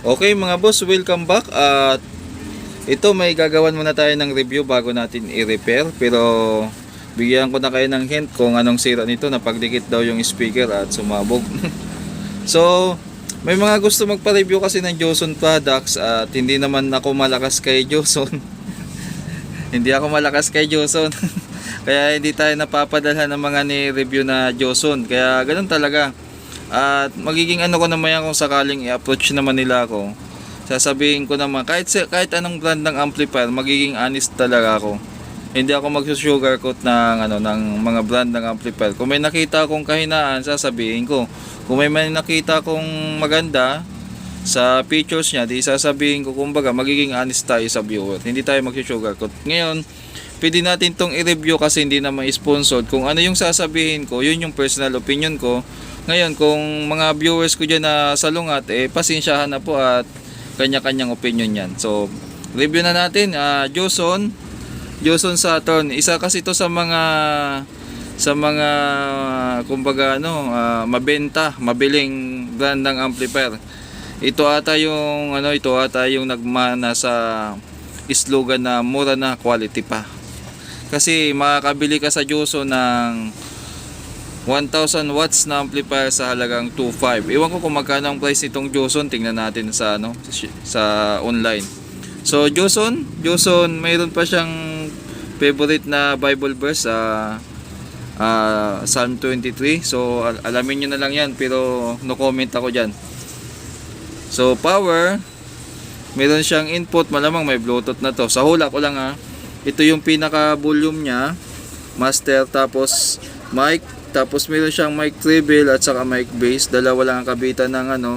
Okay mga boss, welcome back at ito may gagawan muna tayo ng review bago natin i-repair pero bigyan ko na kayo ng hint kung anong sira nito napagdikit daw yung speaker at sumabog. so may mga gusto magpa-review kasi ng Joson products at hindi naman ako malakas kay Joson. hindi ako malakas kay Joson. Kaya hindi tayo napapadala ng mga ni-review na Joson. Kaya ganun talaga. At magiging ano ko naman yan kung sakaling i-approach naman nila ako. Sasabihin ko naman, kahit, kahit anong brand ng amplifier, magiging honest talaga ako. Hindi ako mag-sugarcoat ng, ano, ng mga brand ng amplifier. Kung may nakita akong kahinaan, sasabihin ko. Kung may, may nakita akong maganda sa pictures niya, di sasabihin ko, kumbaga, magiging honest tayo sa viewer. Hindi tayo mag-sugarcoat. Ngayon, pwede natin tong i-review kasi hindi naman sponsored. Kung ano yung sasabihin ko, yun yung personal opinion ko. Ngayon, kung mga viewers ko dyan na salungat, eh, pasensyahan na po at kanya-kanyang opinion yan. So, review na natin. Ah, Joson, Joson Saturn. Isa kasi ito sa mga sa mga kumbaga ano, ah, mabenta, mabiling brand ng amplifier. Ito ata yung ano, ito ata yung nagmana sa slogan na mura na quality pa. Kasi makakabili ka sa Joson ng 1,000 watts na amplifier sa halagang 2.5. Iwan ko kung magkano ang price nitong Joson. Tingnan natin sa ano sa online. So Joson, Joson, mayroon pa siyang favorite na Bible verse sa ah, Psalm 23. So al- alamin niyo na lang 'yan pero no comment ako diyan. So power, meron siyang input, malamang may Bluetooth na to. Sa hula ko lang ha. Ito yung pinaka volume niya, master tapos mic tapos meron siyang mic treble at saka mic bass. Dalawa lang ang kabitan ng ano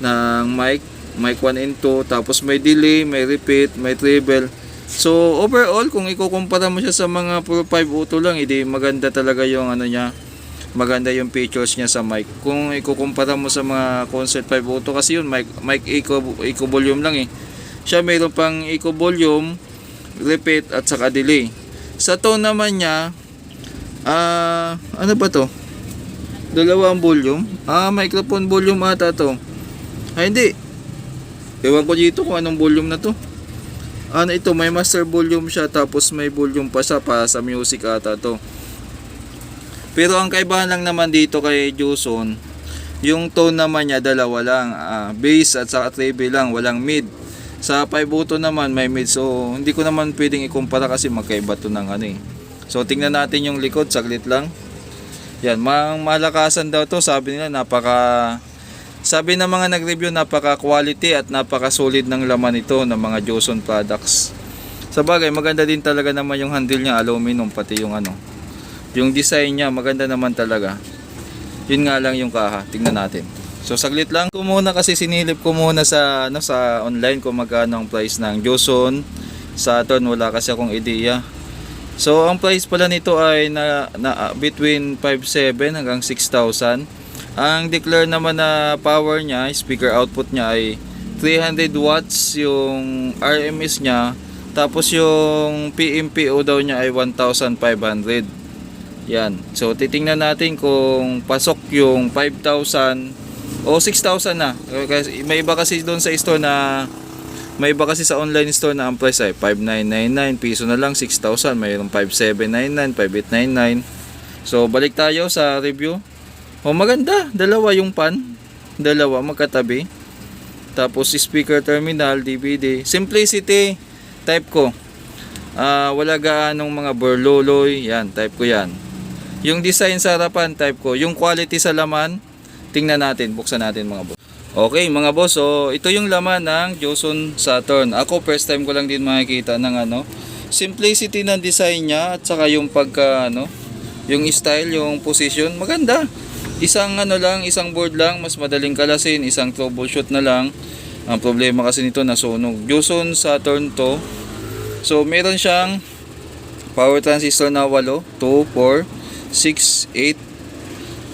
ng mic, mic 1 and 2. Tapos may delay, may repeat, may treble. So overall kung ikukumpara mo siya sa mga Pro 5 Auto lang, hindi maganda talaga yung ano niya. Maganda yung features niya sa mic. Kung ikukumpara mo sa mga Concept 5 Auto kasi yun mic mic eco, eco volume lang eh. Siya mayroon pang eco volume, repeat at saka delay. Sa tone naman niya, Ah, ano ba to? Dalawang volume? Ah, microphone volume ata to. Ay, hindi. Ewan ko dito kung anong volume na to. Ano ito, may master volume siya tapos may volume pa siya para sa music ata to. Pero ang kaibahan lang naman dito kay Joson, yung tone naman niya dalawa lang, ah, bass at saka treble lang, walang mid. Sa 5 auto naman may mid so hindi ko naman pwedeng ikumpara kasi magkaiba to ng ano eh. So tingnan natin yung likod saglit lang. Yan, malakasan daw to, sabi nila napaka sabi ng mga nag-review napaka quality at napaka solid ng laman ito ng mga Joson products. Sa bagay, maganda din talaga naman yung handle niya, aluminum pati yung ano. Yung design niya maganda naman talaga. Yun nga lang yung kaha, tingnan natin. So saglit lang ko muna kasi sinilip ko muna sa ano sa online kung magkano ang price ng Joson Saturn wala kasi akong ideya. So ang price pala nito ay na, na ah, between 5.7 hanggang 6,000. Ang declare naman na power niya, speaker output niya ay 300 watts yung RMS niya. Tapos yung PMPO daw niya ay 1,500. Yan. So titingnan natin kung pasok yung 5,000 o 6,000 na. Kasi may iba kasi doon sa store na may iba kasi sa online store na ang price ay 5,999 piso na lang 6,000 mayroong 5,799 5,899 so balik tayo sa review. Oh maganda. Dalawa yung pan. Dalawa magkatabi. Tapos speaker terminal DVD simplicity type ko. Ah, wala gaanong mga burloloy yan type ko yan. Yung design sa harapan type ko. Yung quality sa laman tingnan natin. Buksan natin mga boss Okay mga boss, so ito yung laman ng Joson Saturn. Ako first time ko lang din makikita ng ano, simplicity ng design niya at saka yung pagka ano, yung style, yung position, maganda. Isang ano lang, isang board lang, mas madaling kalasin, isang troubleshoot na lang. Ang problema kasi nito nasunog. Joson Saturn to. So meron siyang power transistor na 8, 2, 4, 6, 8.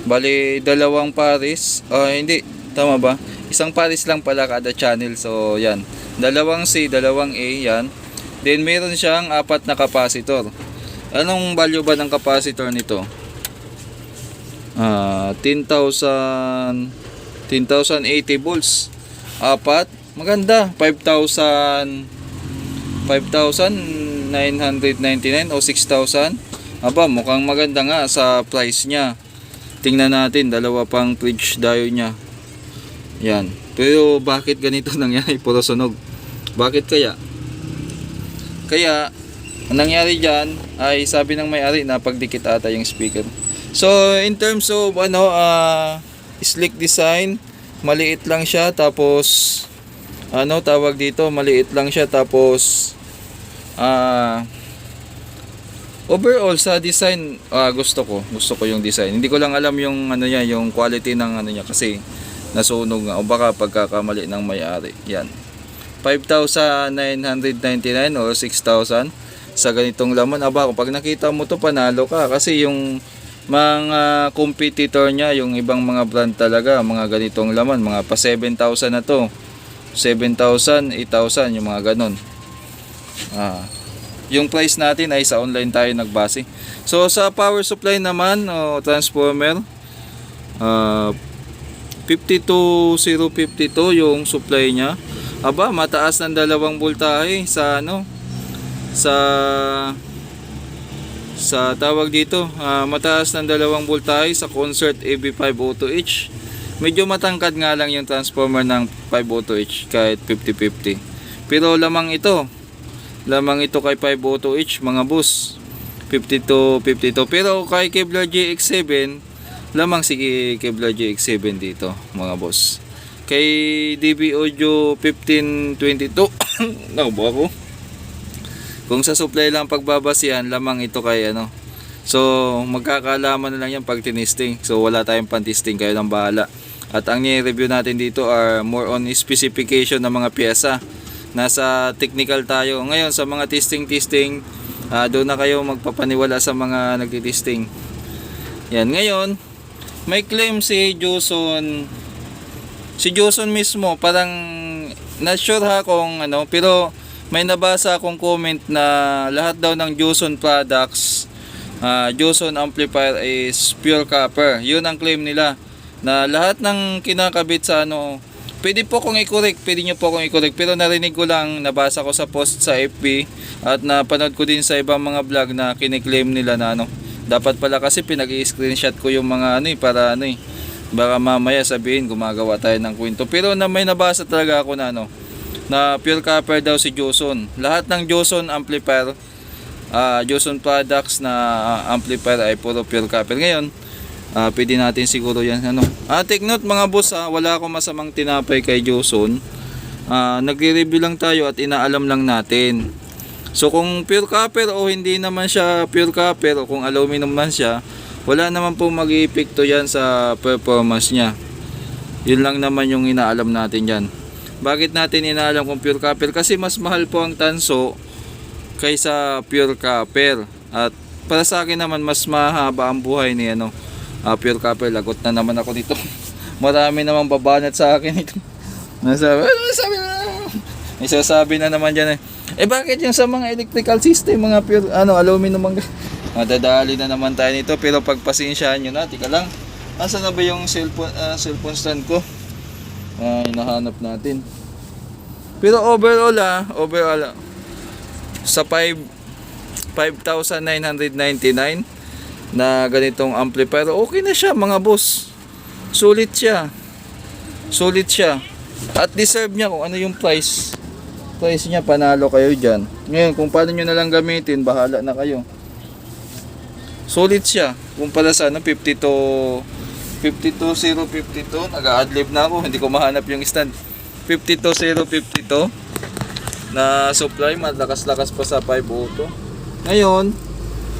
Bali, dalawang pares. Ah, hindi. Tama ba? Isang pares lang pala kada channel. So, yan. Dalawang C, dalawang A, yan. Then, meron siyang apat na capacitor. Anong value ba ng capacitor nito? Ah, 10,000 10,080 volts. Apat. Maganda. 5,000 5,999 o 6,000. Aba, mukhang maganda nga sa price niya. Tingnan natin, dalawa pang fridge dayo niya. Yan. Pero bakit ganito nangyari? Puro sunog. Bakit kaya? Kaya, ang nangyari dyan ay sabi ng may-ari na pagdikit ata yung speaker. So, in terms of ano, ah, slick design, maliit lang siya tapos ano tawag dito, maliit lang siya tapos ah overall sa design ah, gusto ko, gusto ko yung design. Hindi ko lang alam yung ano niya, yung quality ng ano niya kasi nasunog nga o baka pagkakamali ng may-ari. Yan. 5,999 or 6,000 sa ganitong laman. Aba, pag nakita mo to panalo ka kasi yung mga competitor niya, yung ibang mga brand talaga, mga ganitong laman, mga pa 7,000 na to. 7,000, 8,000, yung mga ganon. Ah, yung price natin ay sa online tayo nagbase. So sa power supply naman, o transformer, ah 52052 yung supply niya. Aba, mataas ng dalawang voltahe sa ano sa sa tawag dito, ah, mataas ng dalawang voltahe sa Concert AB502H. Medyo matangkad nga lang yung transformer ng 502H kahit 50-50. Pero lamang ito, lamang ito kay 502H mga boss. 52-52. Pero kay Kevlar GX7, lamang si Kevlar GX7 dito mga boss. Kay DB Audio 1522, nakubo ako. Kung sa supply lang pagbabasihan, lamang ito kay ano. So, magkakalaman na lang yan pag tinisting. So, wala tayong pan-testing, kayo lang bahala. At ang ni-review natin dito are more on specification ng mga pyesa. Nasa technical tayo. Ngayon, sa mga testing-testing, ah, doon na kayo magpapaniwala sa mga nagtitesting. Yan, ngayon, may claim si Joson si Joson mismo parang not sure ha kung ano pero may nabasa akong comment na lahat daw ng Joson products ah Joson amplifier is pure copper. Yun ang claim nila na lahat ng kinakabit sa ano pwede po kong i-correct pwede nyo po kong i-correct pero narinig ko lang nabasa ko sa post sa FB at napanood ko din sa ibang mga vlog na kiniklaim nila na ano dapat pala kasi pinag-i-screenshot ko yung mga ano eh para ano eh baka mamaya sabihin gumagawa tayo ng kwento. Pero na may nabasa talaga ako na ano na pure copper daw si Joson lahat ng Joson amplifier ah Joson products na ah, amplifier ay puro pure copper. Ngayon ah pwede natin siguro yan ano. Ah take note mga boss ah, wala akong masamang tinapay kay Joson ah nagre-review lang tayo at inaalam lang natin So kung pure copper o hindi naman siya pure copper o kung aluminum man siya, wala naman po mag-epekto yan sa performance niya. Yun lang naman yung inaalam natin yan. Bakit natin inaalam kung pure copper? Kasi mas mahal po ang tanso kaysa pure copper. At para sa akin naman mas mahaba ang buhay ni ano, ah, pure copper. Lagot na naman ako dito. Marami namang babanat sa akin ito. Nasabi, ano sabi na? May sasabi na naman dyan eh. Eh bakit yung sa mga electrical system, mga pure, ano, aluminum ang... Madadali na naman tayo nito pero pagpasensyahan nyo na, tika lang. Nasaan na ba yung cellphone, ah, cellphone stand ko? Ah, hinahanap natin. Pero overall ah, overall ah, sa 5 5,999 na ganitong amplifier, okay na siya mga boss. Sulit siya. Sulit siya. At deserve niya kung ano yung price. Price niya, panalo kayo dyan. Ngayon, kung paano nyo na lang gamitin, bahala na kayo. Solid siya. Kung pala sa ano, 52 52052, nag-adlib na ako, hindi ko mahanap yung stand. 52052 na supply, malakas-lakas pa sa 502. Ngayon,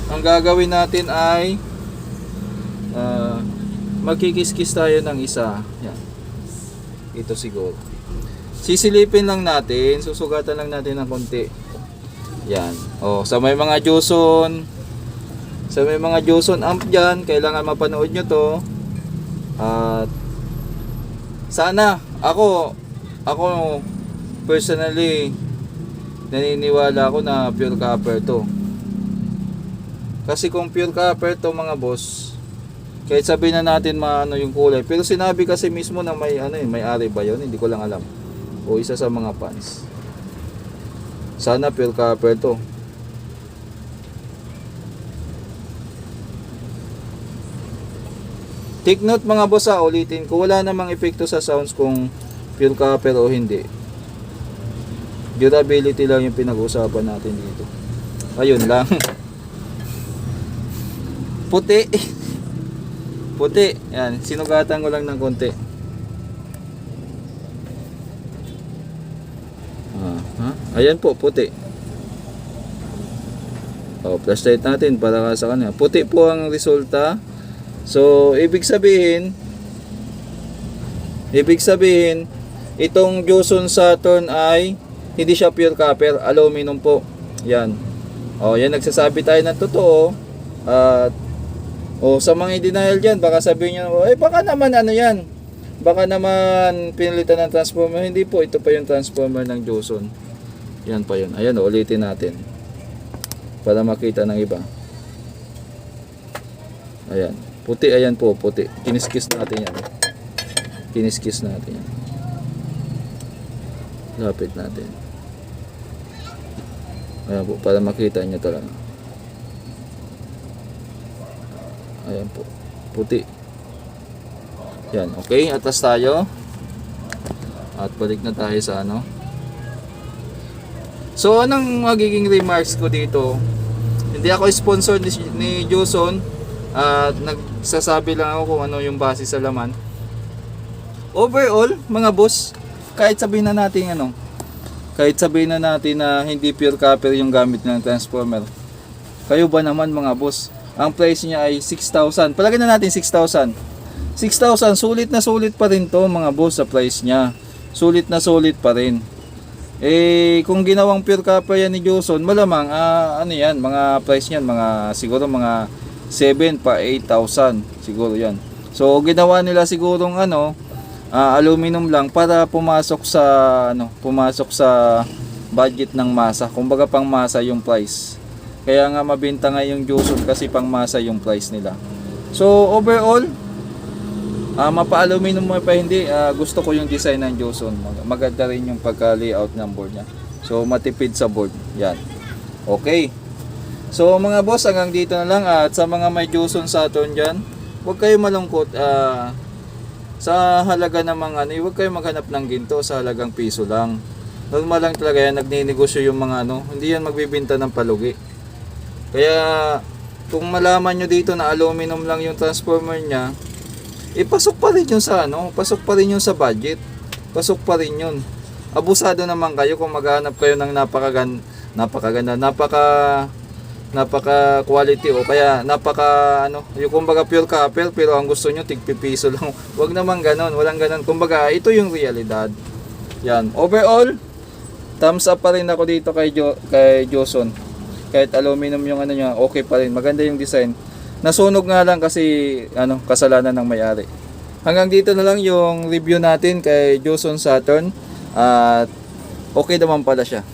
ang gagawin natin ay ah, magkikis-kis tayo ng isa. Yan. Ito siguro. Sisilipin lang natin, susugatan lang natin ng konti. Yan. Oh, sa may mga Joson, sa may mga Joson amp dyan, kailangan mapanood nyo to. At sana ako ako personally naniniwala ako na pure copper to. Kasi kung pure copper to mga boss, kahit sabihin na natin maano yung kulay, pero sinabi kasi mismo na may ano eh, may ari ba 'yon? Hindi ko lang alam. O isa sa mga fans. Sana pure copper to. Take note mga boss ha, ulitin ko, wala namang epekto sa sounds kung pure copper o hindi. Durability lang yung pinag-uusapan natin dito. Ayun lang. Puti. Puti. Yan, sinugatan ko lang ng konti. Ah, ha? Ayan po, puti. Oh, flashlight natin para sa kanya. Puti po ang resulta. So, ibig sabihin, ibig sabihin, itong Joson Saturn ay hindi siya pure copper, aluminum po. Yan. Oh, yan nagsasabi tayo ng totoo. At oh, sa mga denial diyan, baka sabihin niyo, eh baka naman ano 'yan. Baka naman pinilitan ng transformer. Hindi po, ito pa yung transformer ng Joson. Yan pa yun. Ayan, ulitin natin. Para makita ng iba. Ayan. Puti, ayan po, puti. Kiniskis natin yan. Kiniskis natin yan. Lapit natin. Ayan po, para makita nyo talaga. Ayan po. Puti. Yan, okay. Atas tayo. At balik na tayo sa ano. So, anong magiging remarks ko dito? Hindi ako sponsor ni, ni Joson. At nagsasabi lang ako kung ano yung base sa laman. Overall, mga boss, kahit sabihin na natin ano, kahit sabihin na natin na hindi pure copper yung gamit ng transformer. Kayo ba naman mga boss? Ang price niya ay 6,000. Palagay na natin 6,000. 6,000, sulit na sulit pa rin to mga boss sa price niya. Sulit na sulit pa rin. Eh, kung ginawang pure copper yan ni Joson, malamang, ah, ano yan, mga price niyan, mga, siguro mga 7 pa 8,000. Siguro yan. So, ginawa nila sigurong ano, ah, aluminum lang para pumasok sa, ano, pumasok sa budget ng masa. Kumbaga pang masa yung price. Kaya nga mabenta nga yung Joson kasi pang masa yung price nila. So, overall, Ah, mapa-aluminum mo pa hindi, ah, gusto ko yung design ng Joson. Mag- maganda rin yung pagka-layout ng board niya. So, matipid sa board. Yan. Okay. So, mga boss, hanggang dito na lang. At sa mga may Joson Saturn dyan, huwag kayo malungkot. Ah, sa halaga ng mga ano, huwag kayo maghanap ng ginto sa halagang piso lang. Normal lang talaga yan, nagninegosyo yung mga ano, hindi yan magbibinta ng palugi. Kaya, kung malaman nyo dito na aluminum lang yung transformer niya, ipasok pa rin yun sa ano, pasok pa rin yun sa budget. Pasok pa rin yun. Abusado naman kayo kung maghanap kayo ng napakagan, napakaganda, napaka napaka quality o kaya napaka ano, yung kumbaga pure copper pero ang gusto nyo tigpipiso lang. Wag naman ganon, walang ganon. Kumbaga ito yung realidad. Yan. Overall, thumbs up pa rin ako dito kay jo, kay Joson. Kahit aluminum yung ano niya, okay pa rin. Maganda yung design. Nasunog nga lang kasi ano, kasalanan ng may-ari. Hanggang dito na lang yung review natin kay Joson Saturn at okay naman pala siya.